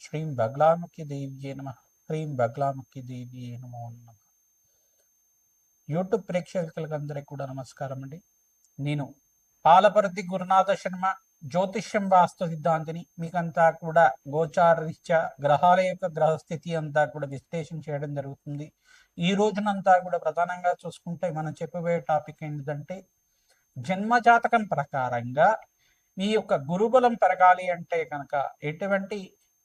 శ్రీం బగ్లాముఖి దేవ్యే నమ హ్రీం బగ్లాముఖి దేవ్యే నమో నమ యూట్యూబ్ ప్రేక్షకులందరికీ కూడా నమస్కారం అండి నేను పాలపర్తి గురునాథ శర్మ జ్యోతిష్యం వాస్తు సిద్ధాంతిని మీకంతా కూడా గోచారరీత్యా గ్రహాల యొక్క గ్రహస్థితి అంతా కూడా విశ్లేషణ చేయడం జరుగుతుంది ఈ రోజునంతా కూడా ప్రధానంగా చూసుకుంటే మనం చెప్పబోయే టాపిక్ ఏంటంటే జన్మజాతకం ప్రకారంగా మీ యొక్క గురుబలం పెరగాలి అంటే కనుక ఎటువంటి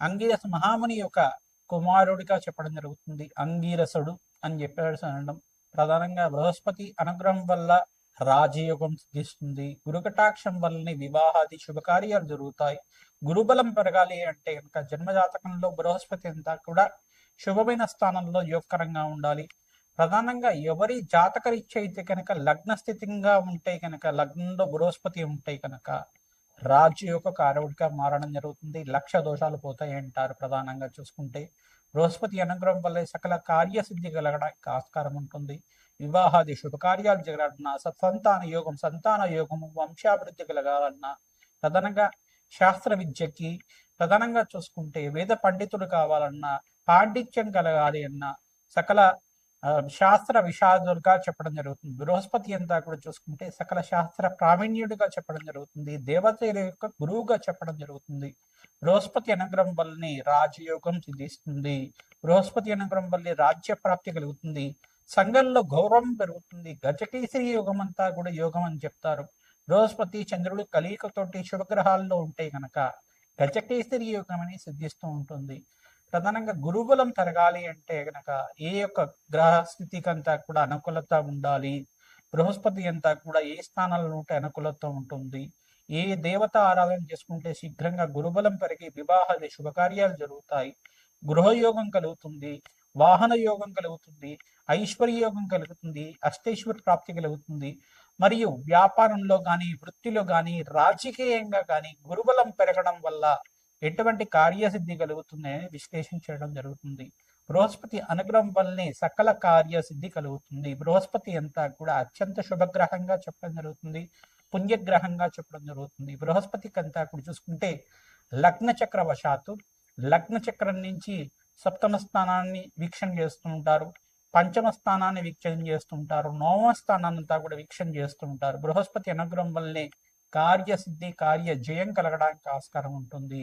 అంగీరస మహాముని యొక్క కుమారుడిగా చెప్పడం జరుగుతుంది. అంగీరసుడు అని చెప్పాడు అనడం ప్రధానంగా బృహస్పతి అనుగ్రహం వల్ల రాజయోగం సిద్ధిస్తుంది. గురుకటాక్షం వల్లనే వివాహాది శుభకార్యాలు జరుగుతాయి. గురుబలం పెరగాలి అంటే కనుక జన్మజాతకంలో బృహస్పతి అంతా కూడా శుభమైన స్థానంలో యోగకరంగా ఉండాలి. ప్రధానంగా ఎవరి జాతకరీత్య అయితే కనుక లగ్న స్థితిగా ఉంటే కనుక లగ్నంలో బృహస్పతి ఉంటే కనుక రాజు యొక్క కారవుడిగా మారడం జరుగుతుంది. లక్ష దోషాలు పోతాయి అంటారు ప్రధానంగా చూసుకుంటే. బృహస్పతి అనుగ్రహం వల్ల సకల కార్యసిద్ధి కలగడానికి ఆస్కారం ఉంటుంది. వివాహాది శుభకార్యాలు జరగాలన్నా సత్సంతాన యోగం సంతాన యోగము వంశాభివృద్ధి కలగాలన్నా ప్రధానంగా శాస్త్ర విద్యకి ప్రధానంగా చూసుకుంటే వేద పండితుడు కావాలన్నా పాండిత్యం కలగాలి అన్నా సకల శాస్త్ర విషాదులుగా చెప్పడం జరుగుతుంది. బృహస్పతి అంతా కూడా చూసుకుంటే సకల శాస్త్ర ప్రావీణ్యుడిగా చెప్పడం జరుగుతుంది. దేవతల యొక్క గురువుగా చెప్పడం జరుగుతుంది. బృహస్పతి అనుగ్రహం వల్లనే రాజయోగం సిద్ధిస్తుంది. బృహస్పతి అనుగ్రహం వల్లే రాజ్య ప్రాప్తి కలుగుతుంది. సంఘంలో గౌరవం పెరుగుతుంది. గజకేసరి యోగం అంతా కూడా యోగం అని చెప్తారు. బృహస్పతి చంద్రుడు కలియుకతోటి శుభగ్రహాల్లో ఉంటే గనక గజకేసరి యోగం అని సిద్ధిస్తూ ఉంటుంది. ప్రధానంగా గురుబలం పెరగాలి అంటే గనక ఏ యొక్క గ్రహ స్థితికి అంతా కూడా అనుకూలత ఉండాలి బృహస్పతి అంతా కూడా ఏ స్థానాల్లో ఉంటే అనుకూలత ఉంటుంది ఏ దేవత ఆరాధన చేసుకుంటే శీఘ్రంగా గురుబలం పెరిగి వివాహాది శుభకార్యాలు జరుగుతాయి గృహయోగం కలుగుతుంది వాహన యోగం కలుగుతుంది ఐశ్వర్య యోగం కలుగుతుంది అష్టేశ్వర ప్రాప్తి కలుగుతుంది మరియు వ్యాపారంలో కానీ వృత్తిలో కానీ రాజకీయంగా కానీ గురుబలం పెరగడం వల్ల ఎటువంటి కార్యసిద్ధి కలుగుతుందని విశ్లేషణ చేయడం జరుగుతుంది. బృహస్పతి అనుగ్రహం వల్లనే సకల కార్యసిద్ధి కలుగుతుంది. బృహస్పతి అంతా కూడా అత్యంత శుభగ్రహంగా చెప్పడం జరుగుతుంది. పుణ్యగ్రహంగా చెప్పడం జరుగుతుంది. బృహస్పతికి అంతా కూడా చూసుకుంటే లగ్న చక్ర వశాత్తు లగ్న చక్రం నుంచి సప్తమ స్థానాన్ని వీక్షణ చేస్తూ ఉంటారు. పంచమ స్థానాన్ని వీక్షణ చేస్తుంటారు నవమ స్థానాన్ని అంతా కూడా వీక్షణ చేస్తూ ఉంటారు. బృహస్పతి అనుగ్రహం వల్లనే కార్యసిద్ధి కార్య జయం కలగడానికి ఆస్కారం ఉంటుంది.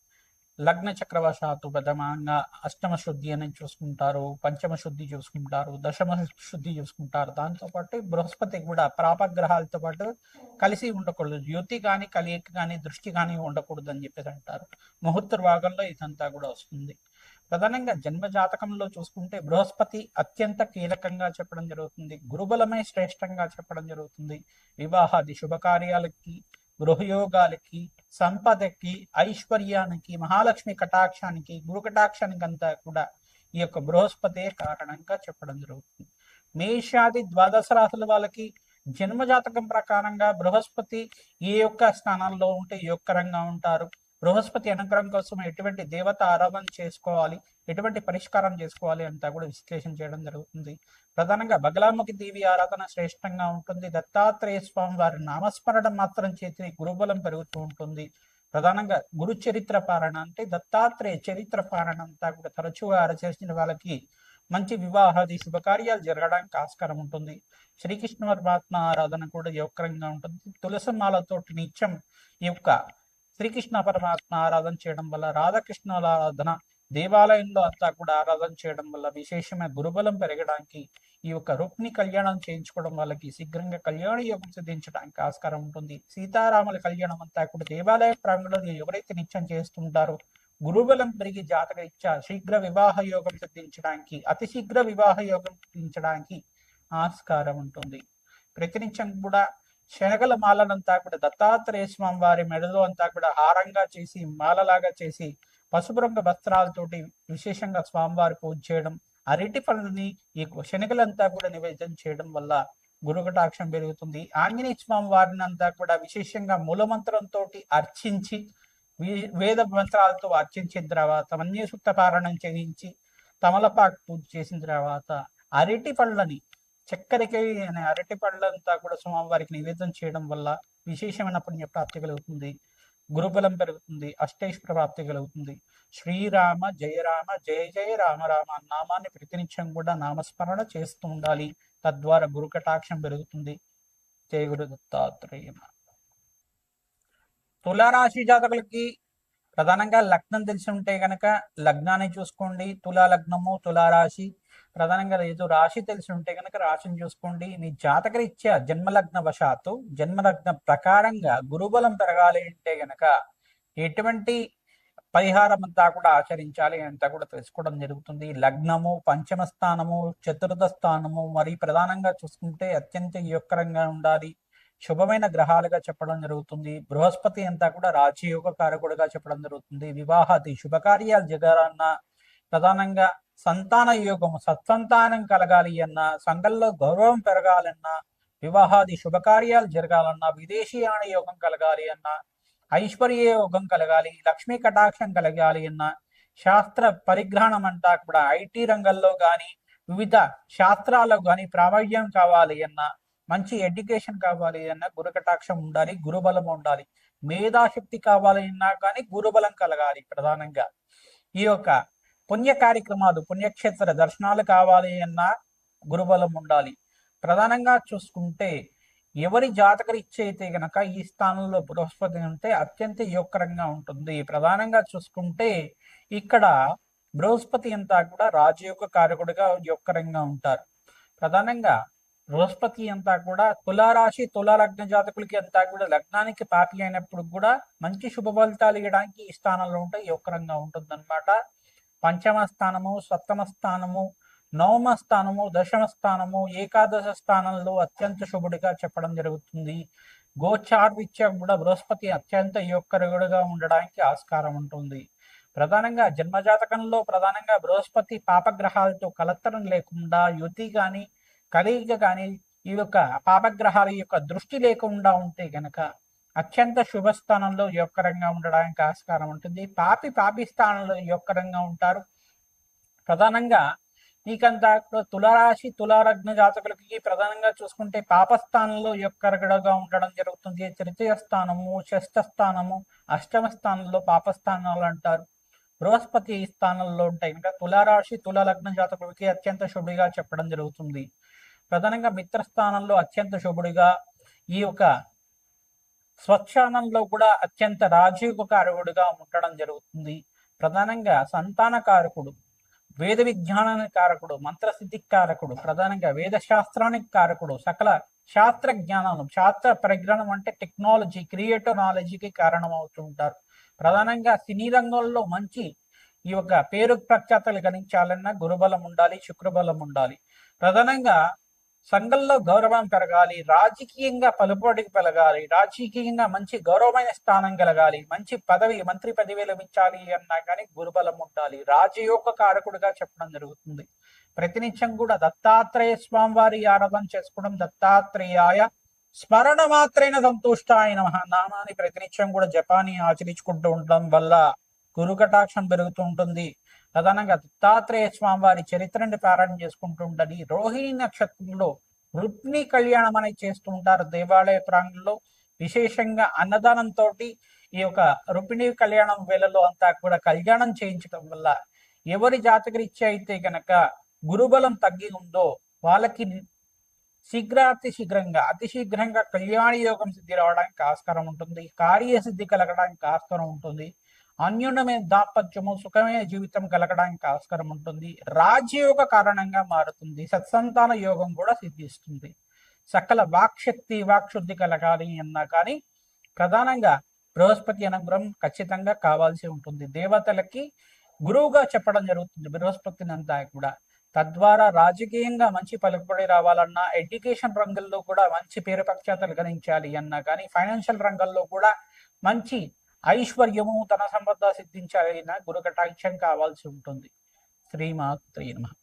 లగ్న చక్రవశాత్తు ప్రథమంగా అష్టమ శుద్ధి అని చూసుకుంటారు పంచమ శుద్ధి చూసుకుంటారు దశమ శుద్ధి చూసుకుంటారు. దాంతో పాటు బృహస్పతి కూడా ప్రాపగ్రహాలతో పాటు కలిసి ఉండకూడదు. యుతి కానీ కలియక కానీ దృష్టి కానీ ఉండకూడదు అని చెప్పేసి అంటారు. ముహూర్త భాగంలో ఇదంతా కూడా వస్తుంది. ప్రధానంగా జన్మ జాతకంలో చూసుకుంటే బృహస్పతి అత్యంత కీలకంగా చెప్పడం జరుగుతుంది. గురుబలమే శ్రేష్టంగా చెప్పడం జరుగుతుంది. వివాహాది శుభకార్యాలకి గృహయోగాలకి సంపదకి ఐశ్వర్యానికి మహాలక్ష్మి కటాక్షానికి గురు కటాక్షానికి అంతా కూడా ఈ యొక్క బృహస్పతే కారణంగా చెప్పడం జరుగుతుంది. మేషాది ద్వాదశ రాశుల వాళ్ళకి జన్మజాతకం ప్రకారంగా బృహస్పతి ఏ యొక్క స్థానాల్లో ఉంటే యొక్క రంగంగా ఉంటారు? బృహస్పతి అనుగ్రహం కోసం ఎటువంటి దేవత ఆరాధన చేసుకోవాలి? ఎటువంటి పరిష్కారం చేసుకోవాలి అంతా కూడా విశ్లేషణ చేయడం జరుగుతుంది. ప్రధానంగా బగలాముఖి దేవి ఆరాధన శ్రేష్టంగా ఉంటుంది. దత్తాత్రేయ స్వామి వారి నామస్మరణ మాత్రం చేతి గురుబలం పెరుగుతూ ఉంటుంది. ప్రధానంగా గురు చరిత్ర పారణ అంటే దత్తాత్రేయ చరిత్ర పారణ అంతా కూడా తరచుగా చేసిన వాళ్ళకి మంచి వివాహాది శుభకార్యాలు జరగడానికి ఆస్కారం ఉంటుంది. శ్రీకృష్ణ పరమాత్మ ఆరాధన కూడా యోగకరంగా ఉంటుంది. తులసమాలతోటి నిత్యం ఈ యొక్క శ్రీకృష్ణ పరమాత్మ ఆరాధన చేయడం వల్ల రాధాకృష్ణుల ఆరాధన దేవాలయంలో అంతా కూడా ఆరాధన చేయడం వల్ల విశేషమైన గురుబలం పెరగడానికి ఈ యొక్క రుక్ని కళ్యాణం చేయించుకోవడం వాళ్ళకి శీఘ్రంగా కళ్యాణ యోగం సిద్ధించడానికి ఆస్కారం ఉంటుంది. సీతారాముల కళ్యాణం అంతా కూడా దేవాలయ ప్రాంగణంలో ఎవరైతే నిత్యం చేస్తుంటారో గురుబలం పెరిగి జాతక ఇచ్చా శీఘ్ర వివాహ యోగం సిద్ధించడానికి అతి శీఘ్ర వివాహ యోగం సిద్ధించడానికి ఆస్కారం ఉంటుంది. ప్రతినిత్యం కూడా శనగల మాలనంతా కూడా దత్తాత్రేయ స్వామి వారి మెడలో అంతా కూడా హారంగా చేసి మాలలాగా చేసి పసుపు రంగు వస్త్రాలతోటి విశేషంగా స్వామివారి పూజ చేయడం అరటి పనులని ఈ శనగలంతా కూడా నివేదన చేయడం వల్ల గురుకటాక్షం పెరుగుతుంది. ఆంజనేయ స్వామి వారిని అంతా కూడా విశేషంగా మూలమంత్రంతో అర్చించి వేద మంత్రాలతో అర్చించిన తర్వాత మన్యసూక్త పారాయణం చేయించి తమలపాకు పూజ చేసిన తర్వాత అరటి పళ్ళని చక్కెరకి అనే అరటి పళ్ళంతా కూడా స్వామివారికి నివేదన చేయడం వల్ల విశేషమైన పుణ్యప్రాప్తి కలుగుతుంది. గురుబలం పెరుగుతుంది అష్టైశ్వర ప్రాప్తి కలుగుతుంది. శ్రీరామ జయరామ జయ జయ రామ రామ నామాన్ని ప్రతినిత్యం కూడా నామస్మరణ చేస్తూ ఉండాలి. తద్వారా గురు కటాక్షం పెరుగుతుంది. జయ గురు దత్తాత్రేయ తులారాశి జాతకులకి ప్రధానంగా లగ్నం తెలిసి ఉంటే గనక లగ్నాన్ని చూసుకోండి. తులా లగ్నము తులారాశి ప్రధానంగా ఏదో రాశి తెలిసి ఉంటే కనుక రాశిని చూసుకోండి. మీ జాతకరీత్యా జన్మలగ్న వశాత్తు జన్మలగ్న ప్రకారంగా గురుబలం పెరగాలి అంటే గనక ఎటువంటి పరిహారం అంతా కూడా ఆచరించాలి అంతా కూడా తెలుసుకోవడం జరుగుతుంది. లగ్నము పంచమ స్థానము చతుర్థ స్థానము మరి ప్రధానంగా చూసుకుంటే అత్యంత యోగకరంగా ఉండాలి. శుభమైన గ్రహాలుగా చెప్పడం జరుగుతుంది. బృహస్పతి అంతా కూడా రాజయోగ కారకుడుగా చెప్పడం జరుగుతుంది. వివాహాది శుభకార్యాలు జరగాలన్న ప్రధానంగా సంతాన యోగం సత్సంతానం కలగాలి అన్నా సంఘంలో గౌరవం పెరగాలన్నా వివాహాది శుభకార్యాలు జరగాలన్నా విదేశీయాన యోగం కలగాలి అన్నా ఐశ్వర్య యోగం కలగాలి లక్ష్మీ కటాక్షం కలగాలి అన్నా శాస్త్ర పరిగ్రహణం అంతా కూడా ఐటీ రంగంలో కానీ వివిధ శాస్త్రాల్లో కానీ ప్రావీణ్యం కావాలి అన్నా మంచి ఎడ్యుకేషన్ కావాలి అన్నా గురు కటాక్షం ఉండాలి గురుబలం ఉండాలి. మేధాశక్తి కావాలి అన్నా కానీ గురుబలం కలగాలి ప్రధానంగా. ఈ యొక్క పుణ్య కార్యక్రమాలు పుణ్యక్షేత్ర దర్శనాలు కావాలి అన్న గురుబలం ఉండాలి. ప్రధానంగా చూసుకుంటే ఎవరి జాతకరి ఇచ్చైతే గనక ఈ స్థానంలో బృహస్పతి ఉంటే అత్యంత యోగకరంగా ఉంటుంది. ప్రధానంగా చూసుకుంటే ఇక్కడ బృహస్పతి అంతా కూడా రాజయోగ కారకుడిగా యోగకరంగా ఉంటారు. ప్రధానంగా బృహస్పతి అంతా కూడా తులారాశి తులా లగ్న జాతకులకి అంతా కూడా లగ్నానికి పాపి అయినప్పుడు కూడా మంచి శుభ ఫలితాలు ఇవ్వడానికి ఈ స్థానంలో ఉంటే యోగకరంగా ఉంటుంది అనమాట పంచమ స్థానము సప్తమ స్థానము నవమ స్థానము దశమ స్థానము ఏకాదశ స్థానంలో అత్యంత శుభుడిగా చెప్పడం జరుగుతుంది. గోచార్విత్య కూడా బృహస్పతి అత్యంత యోగకరుడుగా ఉండడానికి ఆస్కారం ఉంటుంది. ప్రధానంగా జన్మజాతకంలో ప్రధానంగా బృహస్పతి పాపగ్రహాలతో కలత్తరం లేకుండా యుతి కానీ కలియిక కానీ ఈ యొక్క పాపగ్రహాల యొక్క దృష్టి లేకుండా ఉంటే గనక అత్యంత శుభ స్థానంలో యొక్కరంగా ఉండడానికి ఆస్కారం ఉంటుంది. పాపి పాపి స్థానంలో యొక్కరంగా ఉంటారు. ప్రధానంగా నీకంతా తులరాశి తులారగ్న జాతకులకి ప్రధానంగా చూసుకుంటే పాపస్థానంలో యొక్కరగడగా ఉండడం జరుగుతుంది. తృతీయ స్థానము షష్ఠ స్థానము అష్టమ స్థానంలో పాపస్థానాలు అంటారు. బృహస్పతి స్థానంలో ఉంటాయి. ఇంకా తులారాశి తులలగ్న జాతకులకి అత్యంత శుభుడిగా చెప్పడం జరుగుతుంది. ప్రధానంగా మిత్రస్థానంలో అత్యంత శుభుడిగా ఈ యొక్క స్వచ్ఛానంలో కూడా అత్యంత రాజయోగకారకుడుగా ఉండడం జరుగుతుంది. ప్రధానంగా సంతాన కారకుడు వేద విజ్ఞానానికి కారకుడు మంత్రసిద్ధి కారకుడు ప్రధానంగా వేద శాస్త్రానికి కారకుడు సకల శాస్త్ర జ్ఞానం శాస్త్ర పరిజ్ఞానం అంటే టెక్నాలజీ క్రియేటివ్ నాలెడ్జీకి కారణం అవుతుంటారు ప్రధానంగా సినీ రంగంలో మంచి ఈ యొక్క పేరు ప్రఖ్యాతలు గణించాలన్నా గురుబలం ఉండాలి శుక్రబలం ఉండాలి. ప్రధానంగా సంఘంలో గౌరవం పెరగాలి రాజకీయంగా పలుపడికి పెరగాలి రాజకీయంగా మంచి గౌరవమైన స్థానం కలగాలి మంచి పదవి మంత్రి పదవి లభించాలి అన్నా కానీ గురుబలం ఉండాలి. రాజయోగ కారకుడిగా చెప్పడం జరుగుతుంది. ప్రతినిత్యం కూడా దత్తాత్రేయ స్వామి వారి ఆరాధన చేసుకోవడం దత్తాత్రేయాయ స్మరణ మాత్రైన సంతుష్టాయ నమ. నామాన్ని ప్రతినిత్యం కూడా జపాన్ని ఆచరించుకుంటూ ఉండడం వల్ల గురు కటాక్షం పెరుగుతూ ఉంటుంది. ప్రధానంగా దత్తాత్రేయ స్వామి వారి చరిత్రని ప్రారంభం చేసుకుంటుండని రోహిణి నక్షత్రంలో రుక్మి కళ్యాణం అనేది చేస్తూ ఉంటారు దేవాలయ ప్రాంగణంలో. విశేషంగా అన్నదానంతో ఈ యొక్క రుక్మిణి కళ్యాణం వేళలో అంతా కూడా కళ్యాణం చేయించడం వల్ల ఎవరి జాతకరీత్యా అయితే గనక గురుబలం తగ్గి ఉందో వాళ్ళకి శీఘ్రాతి శీఘ్రంగా అతి శీఘ్రంగా కళ్యాణ యోగం సిద్ధి రావడానికి ఆస్కారం ఉంటుంది. కార్యసిద్ధి కలగడానికి ఆస్కారం ఉంటుంది. అన్యోన్యమైన దాంపత్యము సుఖమైన జీవితం కలగడానికి ఆస్కారం ఉంటుంది. రాజయోగ కారణంగా మారుతుంది. సత్సంతాన యోగం కూడా సిద్ధిస్తుంది. సకల వాక్శక్తి వాక్శుద్ధి కలగాలి అన్నా కానీ ప్రధానంగా బృహస్పతి అనుగ్రహం ఖచ్చితంగా కావాల్సి ఉంటుంది. దేవతలకి గురువుగా చెప్పడం జరుగుతుంది. బృహస్పతిని అంతా కూడా. తద్వారా రాజకీయంగా మంచి పలుకుబడి రావాలన్నా ఎడ్యుకేషన్ రంగంలో కూడా మంచి పేరు ప్రఖ్యాతలు గణించాలి అన్నా కానీ ఫైనాన్షియల్ రంగంలో కూడా మంచి ఐశ్వర్యము తన సంబద్ధ సిద్ధించాలైనా గురు కటాక్షం కావాల్సి ఉంటుంది. శ్రీమాత్రి నమః.